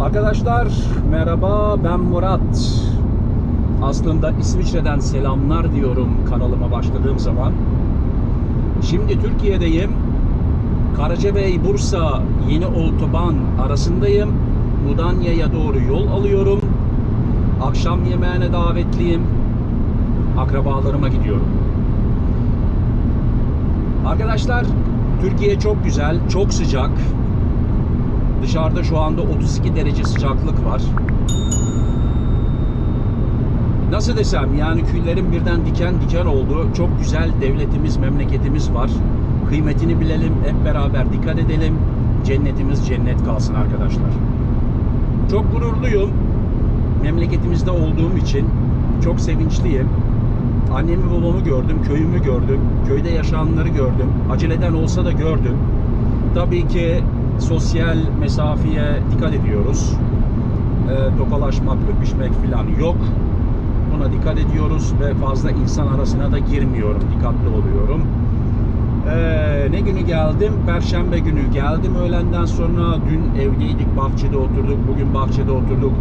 Arkadaşlar merhaba ben Murat. Aslında İsviçre'den selamlar diyorum kanalıma başladığım zaman. Şimdi Türkiye'deyim. Karacabey Bursa yeni otoban arasındayım. Mudanya'ya doğru yol alıyorum. Akşam yemeğine davetliyim. Akrabalarıma gidiyorum. Arkadaşlar Türkiye çok güzel, çok sıcak. Dışarıda şu anda 32 derece sıcaklık var. Nasıl desem yani küllerim birden diken diken oldu. Çok güzel devletimiz, memleketimiz var. Kıymetini bilelim, hep beraber dikkat edelim. Cennetimiz cennet kalsın arkadaşlar. Çok gururluyum. Memleketimizde olduğum için çok sevinçliyim. Annemi babamı gördüm, köyümü gördüm, köyde yaşananları gördüm. Aceleden olsa da gördüm. Tabii ki sosyal mesafeye dikkat ediyoruz. E, tokalaşmak, öpüşmek falan yok. Buna dikkat ediyoruz ve fazla insan arasına da girmiyorum. Dikkatli oluyorum. Ee, ne günü geldim? Perşembe günü geldim öğlenden sonra. Dün evdeydik, bahçede oturduk. Bugün bahçede oturduk.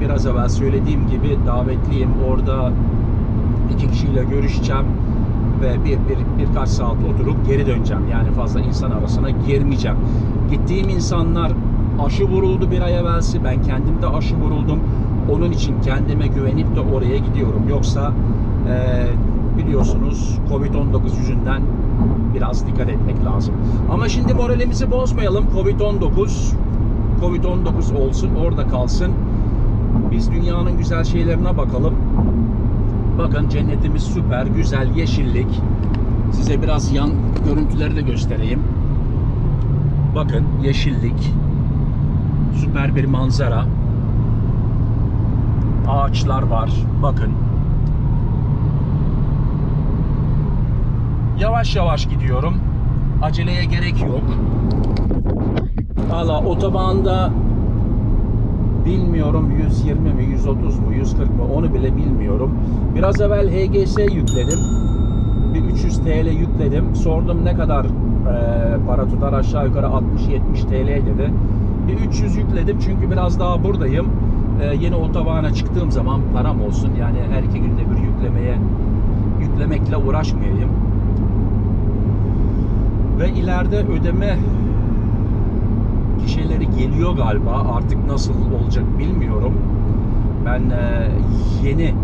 Biraz evvel söylediğim gibi davetliyim. Orada iki kişiyle görüşeceğim ve bir, bir birkaç saat oturup geri döneceğim. Yani fazla insan arasına girmeyeceğim. Gittiğim insanlar aşı vuruldu bir ay evvelsi. Ben kendim de aşı vuruldum. Onun için kendime güvenip de oraya gidiyorum. Yoksa e, biliyorsunuz Covid-19 yüzünden biraz dikkat etmek lazım. Ama şimdi moralimizi bozmayalım. Covid-19 Covid-19 olsun, orada kalsın. Biz dünyanın güzel şeylerine bakalım. Bakın cennetimiz süper, güzel, yeşillik. Size biraz yan görüntüleri de göstereyim. Bakın yeşillik. Süper bir manzara. Ağaçlar var. Bakın. Yavaş yavaş gidiyorum. Aceleye gerek yok. Valla otobanda bilmiyorum 120 mi 130 mu 140 mu onu bile bilmiyorum. Biraz evvel HGS yükledim. Bir 300 TL yükledim. Sordum ne kadar e, para tutar aşağı yukarı 60-70 TL dedi. Bir 300 yükledim çünkü biraz daha buradayım. E, yeni otobana çıktığım zaman param olsun. Yani her iki günde bir yüklemeye yüklemekle uğraşmayayım. Ve ileride ödeme kişileri geliyor galiba. Artık nasıl olacak bilmiyorum. Ben e, yeni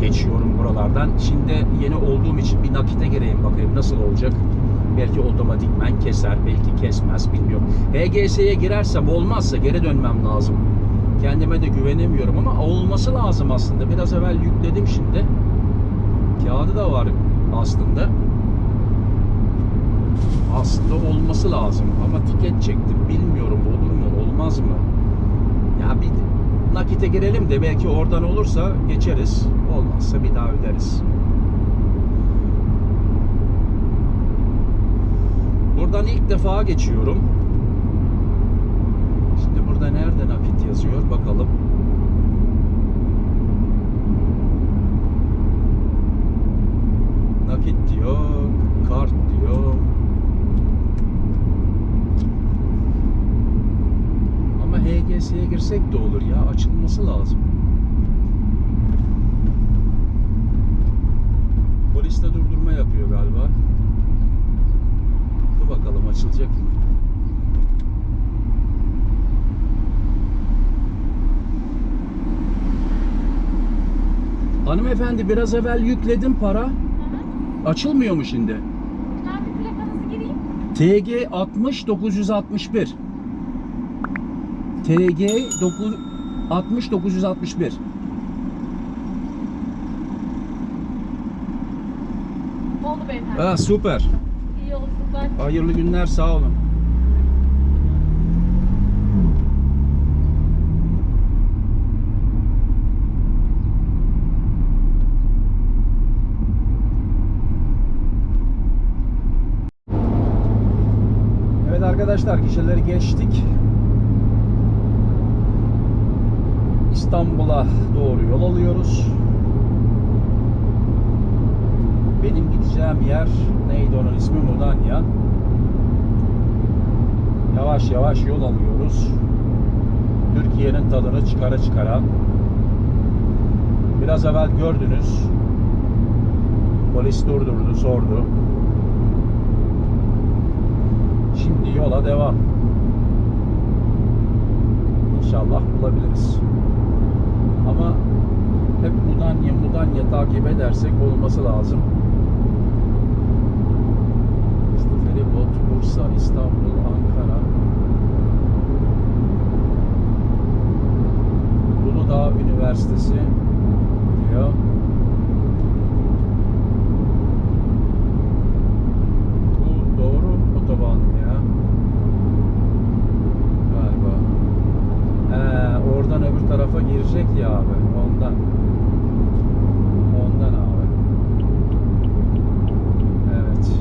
geçiyorum buralardan. Şimdi yeni olduğum için bir nakite gireyim bakayım nasıl olacak. Belki otomatikmen keser, belki kesmez bilmiyorum. HGS'ye girersem olmazsa geri dönmem lazım. Kendime de güvenemiyorum ama olması lazım aslında. Biraz evvel yükledim şimdi. Kağıdı da var aslında aslında olması lazım ama tiket çektim. Bilmiyorum olur mu olmaz mı? Ya bir nakite girelim de belki oradan olursa geçeriz. Olmazsa bir daha öderiz. Buradan ilk defa geçiyorum. Şimdi burada nerede nakit yazıyor bakalım. Nakit diyor kart diyor HGS'ye girsek de olur ya. Açılması lazım. Polis de durdurma yapıyor galiba. Dur bakalım açılacak mı? Hanımefendi biraz evvel yükledim para. Açılmıyor mu şimdi? Nerede plakanızı gireyim? TG 60 961. TG 9 60 961. Oldu beyefendi. Ha süper. İyi yolculuklar. Hayırlı günler sağ olun. Evet arkadaşlar gişeleri geçtik. İstanbul'a doğru yol alıyoruz. Benim gideceğim yer neydi onun ismi Mudanya. Yavaş yavaş yol alıyoruz. Türkiye'nin tadını çıkara çıkara. Biraz evvel gördünüz. Polis durdurdu, sordu. Şimdi yola devam. İnşallah bulabiliriz. Ama hep Mudanya Mudanya takip edersek olması lazım. İşte feribot, Bursa, İstanbul, Ankara. Uludağ Üniversitesi diyor. Bu doğru otoban mı ya? Galiba. He, oradan öbür tarafa girecek ya abi. Ondan. Ondan abi. Evet.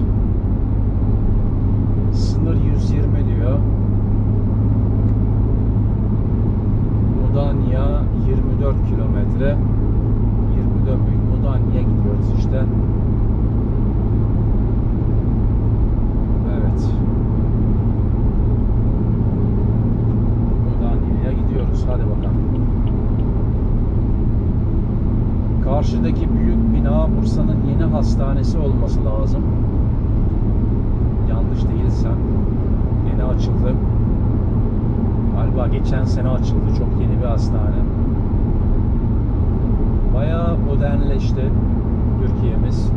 Sınır 120 diyor. Mudanya 24 kilometre. 24 büyük Mudanya'ya gidiyoruz işte. Evet. Mudanya'ya gidiyoruz. Hadi bakalım. Karşıdaki büyük bina Bursa'nın yeni hastanesi olması lazım. Yanlış değilsem. Yeni açıldı. Galiba geçen sene açıldı. Çok yeni bir hastane. Bayağı modernleşti Türkiye'miz.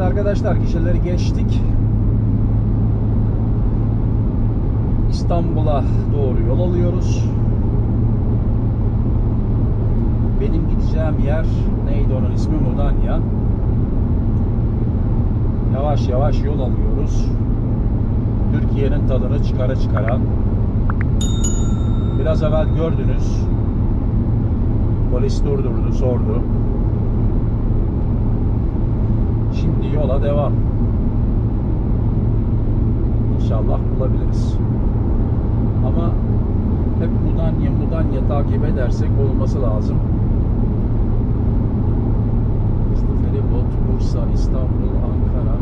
Evet arkadaşlar gişeleri geçtik. İstanbul'a doğru yol alıyoruz. Benim gideceğim yer neydi onun ismi Mudanya. Yavaş yavaş yol alıyoruz. Türkiye'nin tadını çıkara çıkara. Biraz evvel gördünüz. Polis durdurdu, sordu. Şimdi yola devam. İnşallah bulabiliriz. Ama hep Mudanya Mudanya takip edersek olması lazım. İşte feribot, Bursa, İstanbul, Ankara.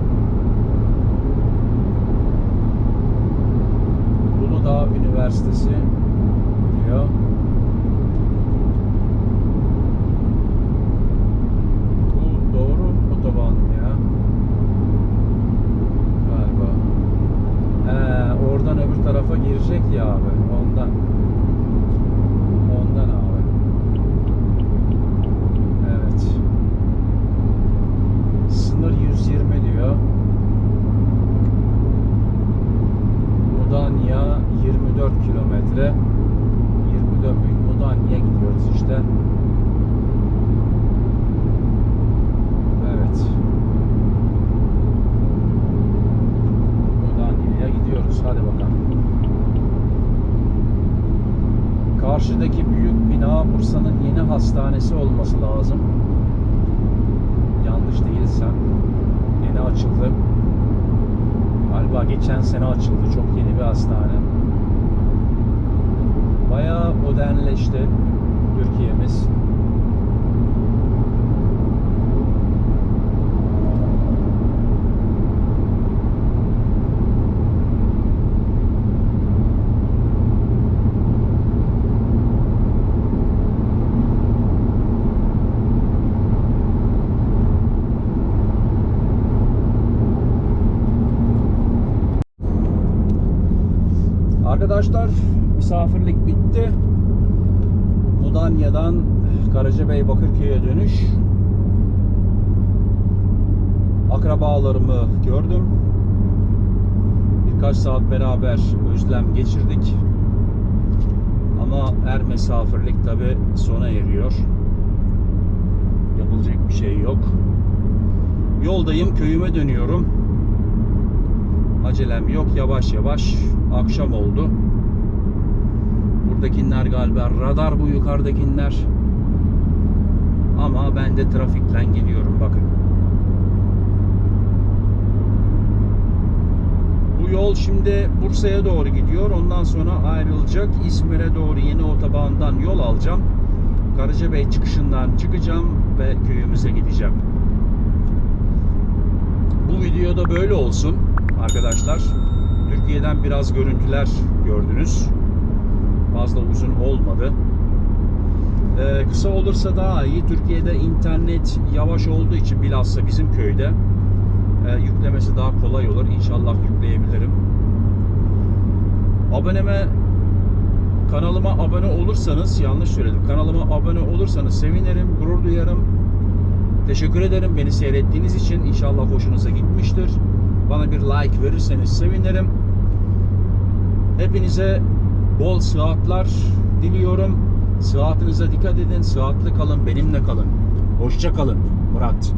Uludağ Üniversitesi diyor. Bu doğru otoban mı ya? Galiba. He, oradan öbür tarafa girecek ya abi. Ondan. Ondan abi. Evet. Sınır 120 diyor. Mudanya 24 kilometre. 24 büyük Mudanya'ya gidiyoruz işte. Evet. Mudanya'ya gidiyoruz. Hadi bakalım. Karşıdaki büyük bina Bursa'nın yeni hastanesi olması lazım. Yanlış değilsem. Yeni açıldı. Galiba geçen sene açıldı. Çok yeni bir hastane. Bayağı modernleşti Türkiye'miz. Arkadaşlar misafirlik bitti. Mudanya'dan Karacabey Bakırköy'e dönüş. Akrabalarımı gördüm. Birkaç saat beraber özlem geçirdik. Ama her misafirlik tabi sona eriyor. Yapılacak bir şey yok. Yoldayım köyüme dönüyorum. Acelem yok yavaş yavaş akşam oldu. Buradakiler galiba radar bu yukarıdakiler. Ama ben de trafikle gidiyorum bakın. Bu yol şimdi Bursa'ya doğru gidiyor. Ondan sonra ayrılacak. İzmir'e doğru yeni otobandan yol alacağım. Karacabey çıkışından çıkacağım ve köyümüze gideceğim. Bu videoda böyle olsun arkadaşlar. Türkiye'den biraz görüntüler gördünüz. Fazla uzun olmadı. Ee, kısa olursa daha iyi. Türkiye'de internet yavaş olduğu için bilhassa bizim köyde e, yüklemesi daha kolay olur. İnşallah yükleyebilirim. Aboneme kanalıma abone olursanız yanlış söyledim. Kanalıma abone olursanız sevinirim, gurur duyarım. Teşekkür ederim beni seyrettiğiniz için. İnşallah hoşunuza gitmiştir. Bana bir like verirseniz sevinirim. Hepinize bol sıhhatler diliyorum. Sıhhatinize dikkat edin. Sıhhatli kalın, benimle kalın. Hoşça kalın. Murat.